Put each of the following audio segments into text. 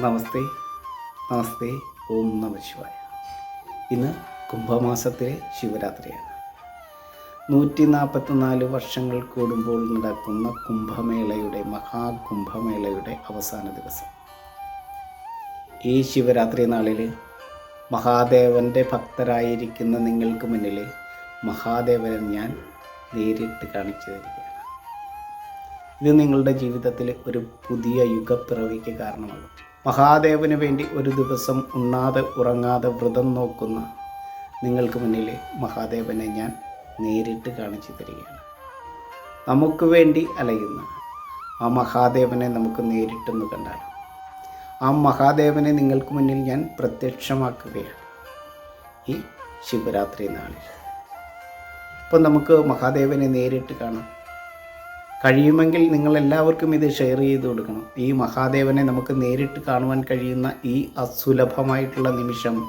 നമസ്തേ നമസ്തേ ഓം നമ ശിവായ. ഇന്ന് കുംഭമാസത്തിലെ ശിവരാത്രിയാണ്. നൂറ്റി നാൽപ്പത്തിനാല് വർഷങ്ങൾ കൂടുമ്പോൾ നടക്കുന്ന കുംഭമേളയുടെ മഹാകുംഭമേളയുടെ അവസാന ദിവസം. ഈ ശിവരാത്രി നാളിൽ മഹാദേവന്റെ ഭക്തരായിരിക്കുന്ന നിങ്ങൾക്ക് മുന്നിൽ മഹാദേവനെ ഞാൻ നേരിട്ട് കാണിച്ചു തരികയാണ്. ഇത് നിങ്ങളുടെ ജീവിതത്തിൽ ഒരു പുതിയ യുഗപ്പിറവിക്ക് കാരണമാകും മഹാദേവന് വേണ്ടി ഒരു ദിവസം ഉണ്ണാതെ ഉറങ്ങാതെ വ്രതം നോക്കുന്ന നിങ്ങൾക്ക് മുന്നിൽ മഹാദേവനെ ഞാൻ നേരിട്ട് കാണിച്ചു തരികയാണ്. നമുക്ക് വേണ്ടി അലയുന്ന ആ മഹാദേവനെ നമുക്ക് നേരിട്ടൊന്ന് കണ്ടാലും ആ മഹാദേവനെ നിങ്ങൾക്ക് മുന്നിൽ ഞാൻ പ്രത്യക്ഷമാക്കുകയാണ് ഈ ശിവരാത്രി നാളിൽ. അപ്പോൾ നമുക്ക് മഹാദേവനെ നേരിട്ട് കാണാം. കഴിയുമെങ്കിൽ നിങ്ങൾ എല്ലാവർക്കും ഇത് ഷെയർ ചെയ്ത് കൊടുക്കണം. ഈ മഹാദേവനെ നമുക്ക് നേരിട്ട് കാണുവാൻ കഴിയുന്ന ഈ അസുലഭമായിട്ടുള്ള നിമിഷം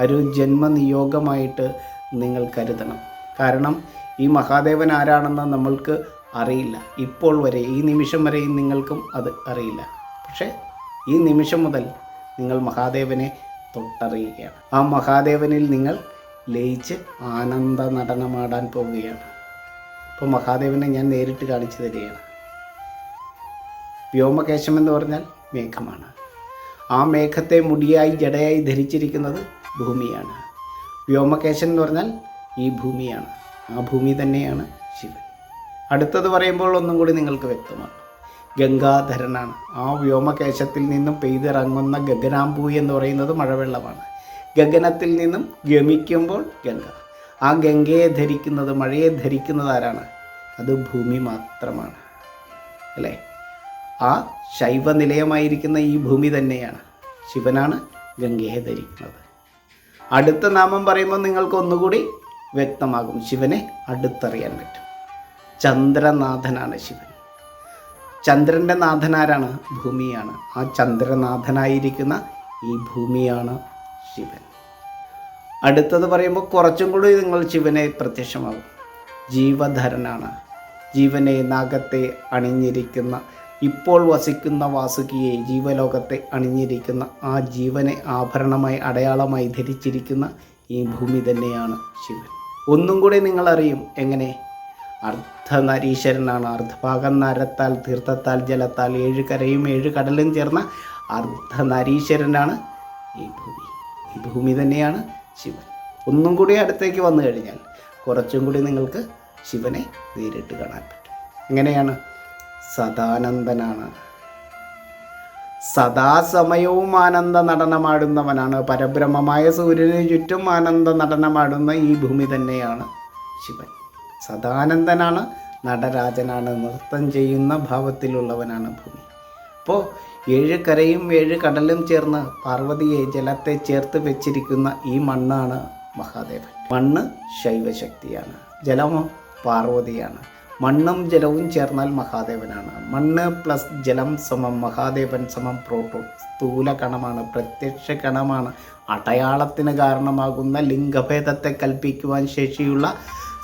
ഒരു ജന്മനിയോഗമായിട്ട് നിങ്ങൾ കരുതണം. കാരണം ഈ മഹാദേവൻ ആരാണെന്ന് നമ്മൾക്ക് അറിയില്ല. ഇപ്പോൾ വരെ ഈ നിമിഷം വരെയും നിങ്ങൾക്കും അത് അറിയില്ല. പക്ഷേ ഈ നിമിഷം മുതൽ നിങ്ങൾ മഹാദേവനെ തൊട്ടറിയുകയാണ്. ആ മഹാദേവനിൽ നിങ്ങൾ ലയിച്ച് ആനന്ദ നടനമാടാൻ പോവുകയാണ്. അപ്പോൾ മഹാദേവനെ ഞാൻ നേരിട്ട് കാണിച്ചു തരികയാണ്. വ്യോമകേശം എന്ന് പറഞ്ഞാൽ മേഘമാണ്. ആ മേഘത്തെ മുടിയായി ജടയായി ധരിച്ചിരിക്കുന്നത് ഭൂമിയാണ്. വ്യോമകേശൻ എന്ന് പറഞ്ഞാൽ ഈ ഭൂമിയാണ്. ആ ഭൂമി തന്നെയാണ് ശിവൻ. അടുത്തത് പറയുമ്പോൾ ഒന്നും കൂടി നിങ്ങൾക്ക് വ്യക്തമാണ്. ഗംഗാധരനാണ്. ആ വ്യോമകേശത്തിൽ നിന്നും പെയ്തിറങ്ങുന്ന ഗഗനാംബു എന്ന് പറയുന്നത് മഴവെള്ളമാണ്. ഗഗനത്തിൽ നിന്നും ഗമിക്കുമ്പോൾ ഗംഗ. ആ ഗംഗയെ ധരിക്കുന്നത് മഴയെ ധരിക്കുന്നത് ആരാണ്? അത് ഭൂമി മാത്രമാണ്. അല്ലേ? ആ ശൈവ നിലയമായിരിക്കുന്ന ഈ ഭൂമി തന്നെയാണ് ശിവനാണ് ഗംഗയെ ധരിക്കുന്നത്. അടുത്ത നാമം പറയുമ്പോൾ നിങ്ങൾക്ക് ഒന്നുകൂടി വ്യക്തമാകും. ശിവനെ അടുത്തറിയാൻ പറ്റും. ചന്ദ്രനാഥനാണ് ശിവൻ. ചന്ദ്രന്റെ നാഥനാരാണ്? ഭൂമിയാണ്. ആ ചന്ദ്രനാഥനായിരിക്കുന്ന ഈ ഭൂമിയാണ് ശിവൻ. അടുത്തത് പറയുമ്പോൾ കുറച്ചും കൂടി നിങ്ങൾ ശിവനെ പ്രത്യക്ഷമാകും. ജീവധരനാണ്. ജീവനെ നാഗത്തെ അണിഞ്ഞിരിക്കുന്ന ഇപ്പോൾ വസിക്കുന്ന വാസുകിയെ ജീവലോകത്തെ അണിഞ്ഞിരിക്കുന്ന ആ ജീവനെ ആഭരണമായി അടയാളമായി ധരിച്ചിരിക്കുന്ന ഈ ഭൂമി തന്നെയാണ് ശിവൻ. ഒന്നും കൂടി നിങ്ങളറിയും എങ്ങനെ? അർദ്ധനരീശ്വരനാണ്. അർദ്ധഭാഗം നരത്താൽ തീർത്ഥത്താൽ ജലത്താൽ ഏഴ് കരയും ഏഴ് കടലും ചേർന്ന അർദ്ധനരീശ്വരനാണ് ഈ ഭൂമി. ഈ ഭൂമി തന്നെയാണ് ശിവൻ. ഒന്നും കൂടി അടുത്തേക്ക് വന്നു കഴിഞ്ഞാൽ കുറച്ചും കൂടി നിങ്ങൾക്ക് ശിവനെ നേരിട്ട് കാണാൻ പറ്റും. എങ്ങനെയാണ്? സദാനന്ദനാണ്. സദാസമയവും ആനന്ദ നടനമാടുന്നവനാണ്. പരബ്രഹ്മമായ സൂര്യന് ചുറ്റും ആനന്ദ നടനമാടുന്ന ഈ ഭൂമി തന്നെയാണ് ശിവൻ. സദാനന്ദനാണ് നടരാജനാണ്. നൃത്തം ചെയ്യുന്ന ഭാവത്തിലുള്ളവനാണ് ഭൂമി. അപ്പോൾ ഏഴ് കരയും ഏഴ് കടലും ചേർന്ന് പാർവതിയെ ജലത്തെ ചേർത്ത് വെച്ചിരിക്കുന്ന ഈ മണ്ണാണ് മഹാദേവൻ. മണ്ണ് ശൈവശക്തിയാണ് ജലമോ പാർവതിയാണ്. മണ്ണും ജലവും ചേർന്നാൽ മഹാദേവനാണ്. മണ്ണ് പ്ലസ് ജലം സമം മഹാദേവൻ സമം പ്രോട്ടോൺ. സ്ഥൂല കണമാണ് പ്രത്യക്ഷ കണമാണ്. അടയാളത്തിന് കാരണമാകുന്ന ലിംഗഭേദത്തെ കൽപ്പിക്കുവാൻ ശേഷിയുള്ള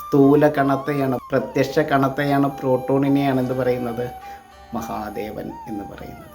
സ്ഥൂല കണത്തെയാണ് പ്രത്യക്ഷ കണത്തെയാണ് പ്രോട്ടോണിനെയാണ് എന്ന് പറയുന്നത്. മഹാദേവൻ എന്ന് പറയുന്നത്.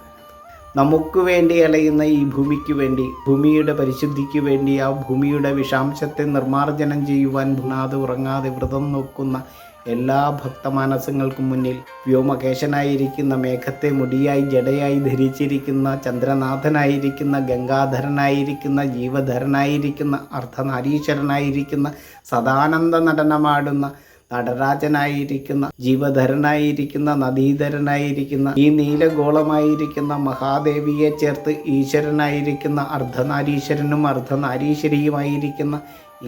നമുക്ക് വേണ്ടി അലയുന്ന ഈ ഭൂമിക്ക് വേണ്ടി ഭൂമിയുടെ പരിശുദ്ധിക്ക് വേണ്ടി ആ ഭൂമിയുടെ വിഷാംശത്തെ നിർമ്മാർജനം ചെയ്യുവാൻ ഭുണാതെ ഉറങ്ങാതെ വ്രതം നോക്കുന്ന എല്ലാ ഭക്തമാനസങ്ങൾക്കും മുന്നിൽ വ്യോമകേശനായിരിക്കുന്ന മേഘത്തെ മുടിയായി ജടയായി ധരിച്ചിരിക്കുന്ന ചന്ദ്രനാഥനായിരിക്കുന്ന ഗംഗാധരനായിരിക്കുന്ന ജീവധരനായിരിക്കുന്ന അർദ്ധനാരീശ്വരനായിരിക്കുന്ന സദാനന്ദ നടനമാടുന്ന നടരാജനായിരിക്കുന്ന ജീവധരനായിരിക്കുന്ന നദീധരനായിരിക്കുന്ന ഈ നീലഗോളമായിരിക്കുന്ന മഹാദേവിയെ ചേർത്ത് ഈശ്വരനായിരിക്കുന്ന അർദ്ധനാരീശ്വരനും അർദ്ധനാരീശ്വരിയുമായിരിക്കുന്ന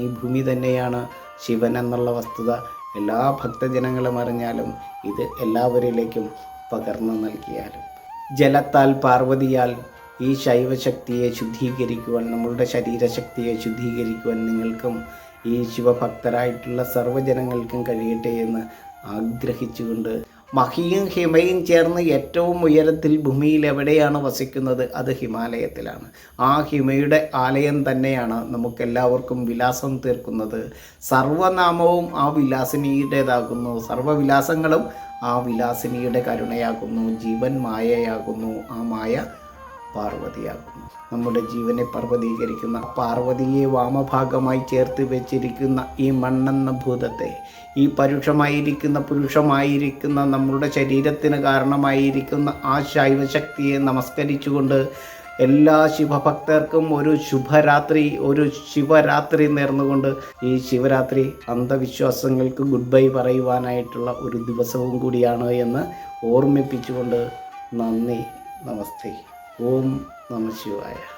ഈ ഭൂമി തന്നെയാണ് ശിവൻ എന്നുള്ള വസ്തുത. എല്ലാ ഭക്തജനങ്ങളും അറിഞ്ഞാലും ഇത് എല്ലാവരിലേക്കും പകർന്നു നൽകിയാലും. ജലത്താൽ പാർവതിയാൽ ഈ ശൈവശക്തിയെ ശുദ്ധീകരിക്കുവാൻ നമ്മളുടെ ശരീരശക്തിയെ ശുദ്ധീകരിക്കുവാൻ നിങ്ങൾക്കും ഈ ശിവഭക്തരായിട്ടുള്ള സർവജനങ്ങൾക്കും കഴിയട്ടെ എന്ന് ആഗ്രഹിച്ചുകൊണ്ട് മഹിയും ഹിമയും ചേർന്ന് ഏറ്റവും ഉയരത്തിൽ ഭൂമിയിൽ എവിടെയാണ് വസിക്കുന്നത്? അത് ഹിമാലയത്തിലാണ്. ആ ഹിമയുടെ ആലയം തന്നെയാണ് നമുക്കെല്ലാവർക്കും വിലാസം തീർക്കുന്നത്. സർവനാമവും ആ വിലാസിനിയുടേതാകുന്നു. സർവവിലാസങ്ങളും ആ വിലാസിനിയുടെ കരുണയാകുന്നു. ജീവൻ മായയാകുന്നു. ആ മായ പാർവതിയാകുന്നു. നമ്മുടെ ജീവനെ പർവതീകരിക്കുന്ന പാർവതിയെ വാമഭാഗമായി ചേർത്ത് വെച്ചിരിക്കുന്ന ഈ മണ്ണെന്ന ഭൂതത്തെ ഈ പരുഷമായിരിക്കുന്ന പുരുഷമായിരിക്കുന്ന നമ്മുടെ ശരീരത്തിന് കാരണമായിരിക്കുന്ന ആ ശൈവശക്തിയെ നമസ്കരിച്ചുകൊണ്ട് എല്ലാ ശിവഭക്തർക്കും ഒരു ശുഭരാത്രി ഒരു ശിവരാത്രി നേർന്നുകൊണ്ട് ഈ ശിവരാത്രി അന്ധവിശ്വാസങ്ങൾക്ക് ഗുഡ് ബൈ പറയുവാനായിട്ടുള്ള ഒരു ദിവസവും കൂടിയാണ് എന്ന് ഓർമ്മിപ്പിച്ചുകൊണ്ട് നന്ദി നമസ്തേ. ഓം നമ ശിവായ.